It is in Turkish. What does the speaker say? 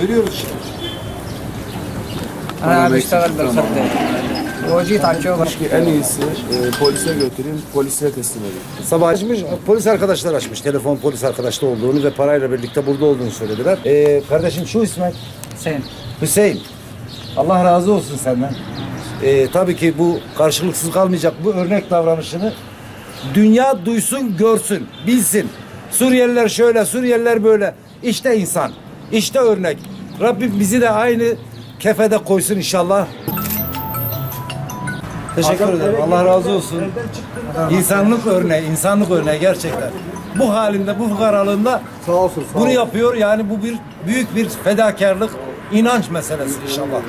Görüyoruz şimdi. Ana abi iştahaldır sende. Hoca takıyor var. Keşke en iyisi e, polise götüreyim, polise teslim edeyim. Sabah açmış, polis arkadaşlar açmış. Telefon polis arkadaşta olduğunu ve parayla birlikte burada olduğunu söylediler. E, kardeşim şu İsmet. Hüseyin. Hüseyin. Allah razı olsun senden. E, tabii ki bu karşılıksız kalmayacak bu örnek davranışını dünya duysun, görsün, bilsin. Suriyeliler şöyle, Suriyeliler böyle. İşte insan, işte örnek. Rabbim bizi de aynı kefede koysun inşallah. Teşekkür ederim. Allah razı olsun. İnsanlık örneği, insanlık örneği gerçekten. Bu halinde, bu fukaralığında Sağ olsun, sağ bunu yapıyor. Yani bu bir büyük bir fedakarlık, inanç meselesi inşallah.